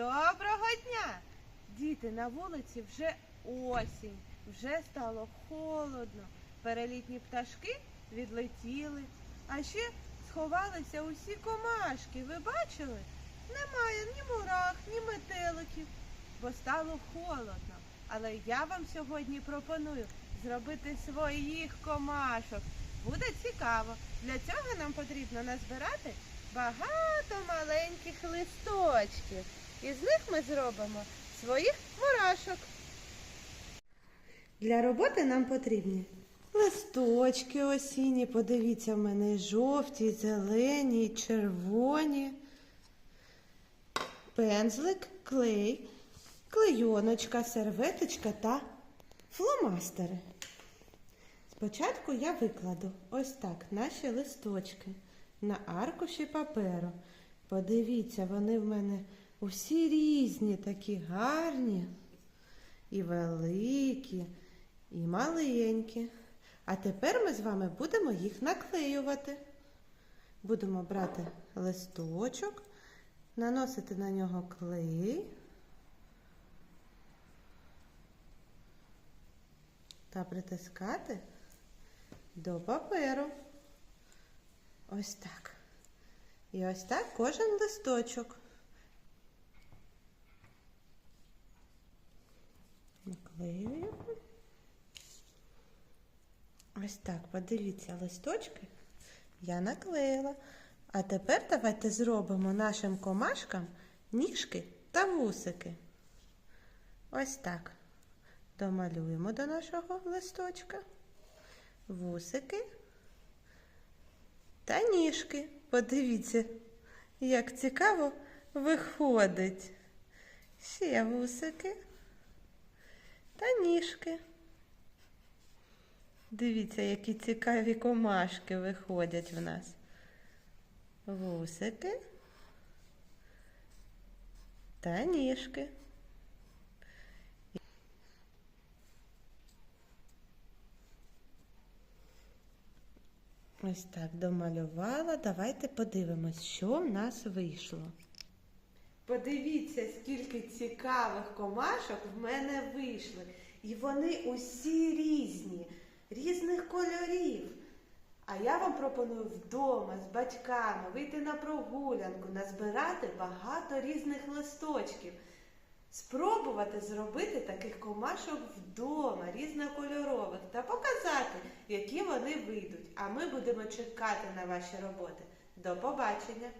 Доброго дня! Діти, на вулиці вже осінь, вже стало холодно. Перелітні пташки відлетіли, а ще сховалися усі комашки. Ви бачили? Немає ні мурах, ні метеликів, бо стало холодно. Але я вам сьогодні пропоную зробити своїх комашок. Буде цікаво. Для цього нам потрібно назбирати багато маленьких листочків. Із них ми зробимо своїх мурашок. Для роботи нам потрібні листочки осінні. Подивіться, в мене жовті, зелені, червоні. Пензлик, клей, клейоночка, серветочка та фломастери. Спочатку я викладу ось так наші листочки на аркуші паперу. Подивіться, вони в мене усі різні, такі гарні, і великі, і маленькі. А тепер ми з вами будемо їх наклеювати. Будемо брати листочок, наносити на нього клей. Та притискати до паперу. Ось так. І ось так кожен листочок. Наклеюємо. Ось так, подивіться, листочки я наклеїла. А тепер давайте зробимо нашим комашкам ніжки та вусики. Ось так. Домалюємо до нашого листочка. Вусики та ніжки. Подивіться, як цікаво виходить. Ще вусики та ніжки. Дивіться, які цікаві комашки виходять в нас. Вусики та ніжки. Ось так домалювала. Давайте подивимось, що в нас вийшло. Подивіться, скільки цікавих комашок в мене вийшли. І вони усі різні, різних кольорів. А я вам пропоную вдома з батьками вийти на прогулянку, назбирати багато різних листочків, спробувати зробити таких комашок вдома, різнокольорових, та показати, які вони вийдуть. А ми будемо чекати на ваші роботи. До побачення!